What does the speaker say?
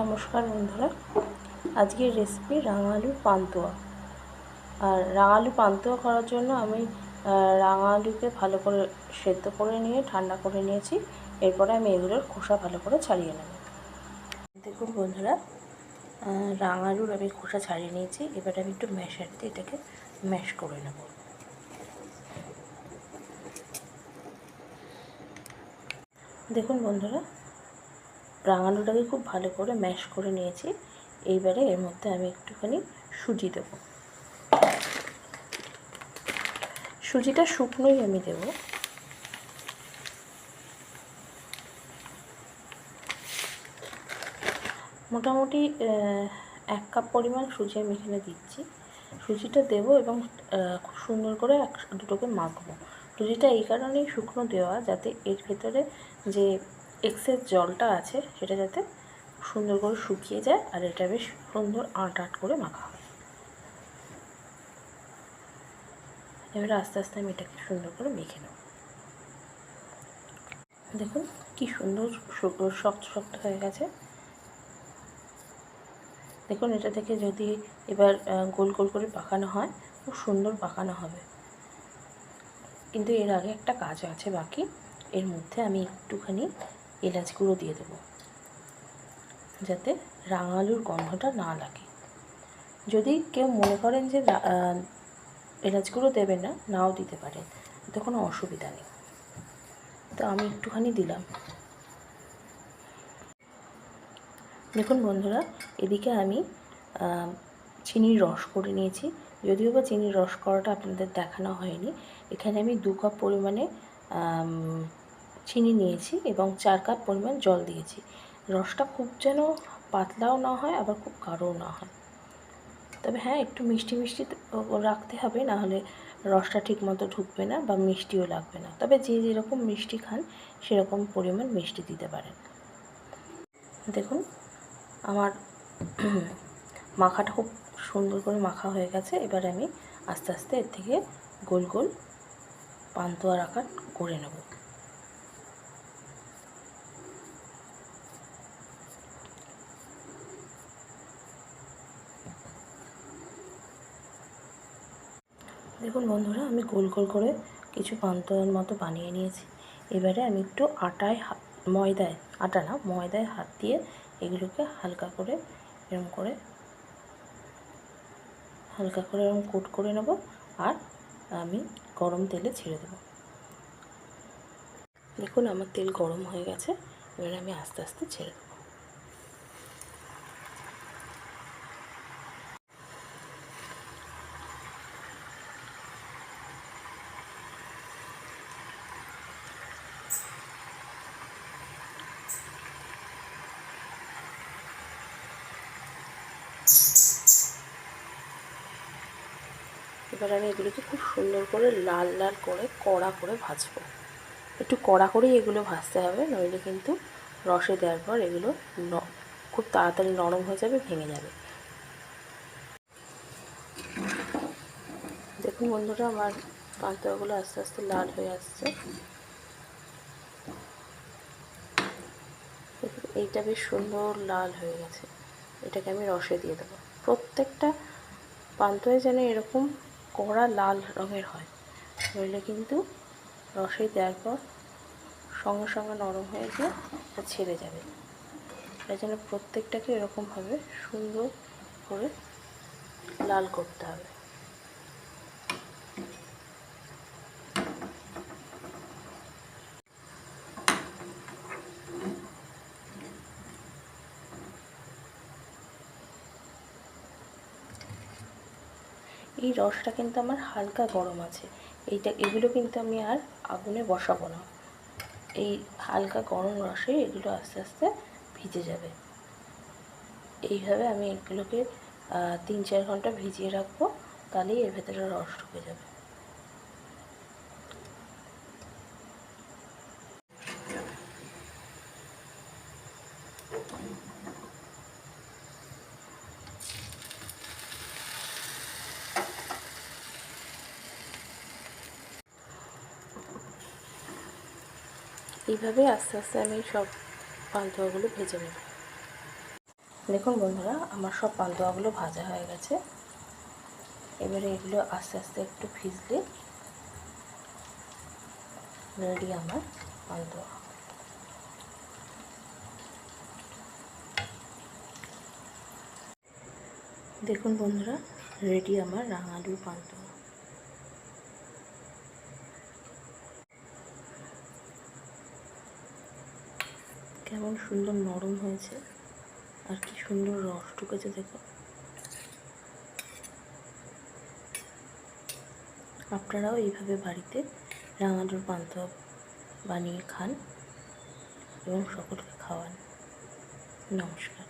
নমস্কার বন্ধুরা। আজকের রেসিপি রাঙালুর পান্তুয়া। আর রাঙালু পান্তুয়া করার জন্য আমি আহ, রাঙা আলুকে ভালো করে সেদ্ধ করে নিয়ে ঠান্ডা করে নিয়েছি। এরপরে আমি এগুলোর খোসা ভালো করে ছাড়িয়ে নেব। দেখুন বন্ধুরা রাঙালুর আমি খোসা ছাড়িয়ে নিয়েছি। এবার আমি একটু ম্যাশার দিয়ে এটাকে ম্যাশ করে নেব। দেখুন বন্ধুরা রাঙালুটাকে খুব ভালো করে ম্যাশ করে নিয়েছি। এইবারে এর মধ্যে আমি একটুখানি সুজি দেব। সুজিটা শুকনোই আমি দেব। মোটামুটি এক কাপ পরিমাণ সুজি আমি এখানে দিচ্ছি। সুজিটা দেব এবং খুব সুন্দর করে এক, দুটোকে মাখবো। সুজিটা এই কারণেই শুকনো দেওয়া যাতে এর ভেতরে যে এক্সেস জলটা আছে, সেটা যাতে সুন্দর করে শুকিয়ে যায়, আর এটা বেশ সুন্দর আট আট করে মাখা হয়। এবারে আস্তে আস্তে আমি এটাকে সুন্দর করে মেখে নেব। দেখুন কি সুন্দর শক্ত শক্ত হয়ে গেছে। দেখুন এটা থেকে যদি এবার গোল গোল করে পাকানো হয়, খুব সুন্দর পাকানো হবে। কিন্তু এর আগে একটা কাজ আছে বাকি, এর মধ্যে আমি একটুখানি এলাচ গুঁড়ো দিয়ে দেবো। যাতে রাঙালুর গন্ধটা না লাগে। যদি কেউ মনে করেন যে এলাচ গুঁড়ো দেবেন না, নাও দিতে পারেন। এতে কোনো অসুবিধা নেই। তো আমি একটুখানি দিলাম। দেখুন বন্ধুরা, এদিকে আমি চিনির রস করে নিয়েছি। যদিও বা চিনির রস করাটা আপনাদের দেখানো হয়নি। এখানে আমি দু কাপ পরিমাণে চিনি নিয়েছি এবং চার কাপ পরিমাণ জল দিয়েছি। রসটা খুব যেন পাতলাও না হয়, আবার খুব গাঢ়ও না হয়। তবে হ্যাঁ একটু মিষ্টি মিষ্টি রাখতে হবে না হলে রসটা ঠিকমতো ঢুকবে না বা মিষ্টিও লাগবে না। তবে যে যেরকম মিষ্টি খান, সেরকম পরিমাণ মিষ্টি দিতে পারেন। দেখুন, আমার মাখাটা খুব সুন্দর করে মাখা হয়ে গেছে। এবার আমি আস্তে আস্তে এর থেকে গোল গোল পান্তুয়ার আকার করে নেব। দেখুন বন্ধুরা, আমি গোল গোল করে কিছু পান্তুয়ার মতো বানিয়ে নিয়েছি। এবারে আমি একটু আটায় ময়দায়, আটা না, ময়দায় হাত দিয়ে এগুলোকে হালকা করে এরম করে, হালকা করে এরম কোট করে নেব আর আমি গরম তেলে ছেড়ে দেব। দেখুন আমার তেল গরম হয়ে গেছে, এবার আমি আস্তে আস্তে ছেড়ে দেবো। এবার আমি এগুলোকে খুব সুন্দর করে লাল লাল করে কড়া করে ভাজবো। একটু কড়া করেই এগুলো ভাজতে হবে, নইলে কিন্তু রসে দেওয়ার পর এগুলো খুব তাড়াতাড়ি নরম হয়ে যাবে, ভেঙে যাবে। দেখুন বন্ধুরা, আমার পান্তাগুলো আস্তে আস্তে লাল হয়ে আসছে। এইটা বেশ সুন্দর লাল হয়ে গেছে। এটাকে আমি রসে দিয়ে দেবো। প্রত্যেকটা পান্তায় যেন এরকম কড়া লাল রঙের হয়। নইলে কিন্তু রসে দেওয়ার পর সঙ্গে সঙ্গে নরম হয়ে গিয়ে ছেড়ে যাবে। তাই জন্য প্রত্যেকটাকে এরকমভাবে সুন্দর করে লাল করতে হবে। এই রসটা কিন্তু আমার হালকা গরম আছে। এইটা, এগুলো কিন্তু আমি আর আগুনে বসাবো না। এই হালকা গরম রসে এগুলো আস্তে আস্তে ভিজে যাবে। এইভাবে আমি এগুলোকে তিন চার ঘণ্টা ভিজিয়ে রাখব, তাহলেই এর ভেতরে রস ঢুকে যাবে। এইভাবে আস্তে আস্তে আমি সব পান্তুয়াগুলো ভেজে নেব। দেখুন বন্ধুরা, আমার সব পান্তুয়াগুলো ভাজা হয়ে গেছে। এবারে এগুলো আস্তে আস্তে একটু ভিজলে রেডি আমার পান্তুয়া। দেখুন বন্ধুরা, রেডি আমার রাঙালুর পান্তুয়া। কেমন সুন্দর নরম হয়েছে, আর কি সুন্দর রস ঢুকেছে দেখো। আপনারাও এইভাবে বাড়িতে রাঙাডোর পান্তুয়া বানিয়ে খান এবং সকলকে খাওয়ান। নমস্কার।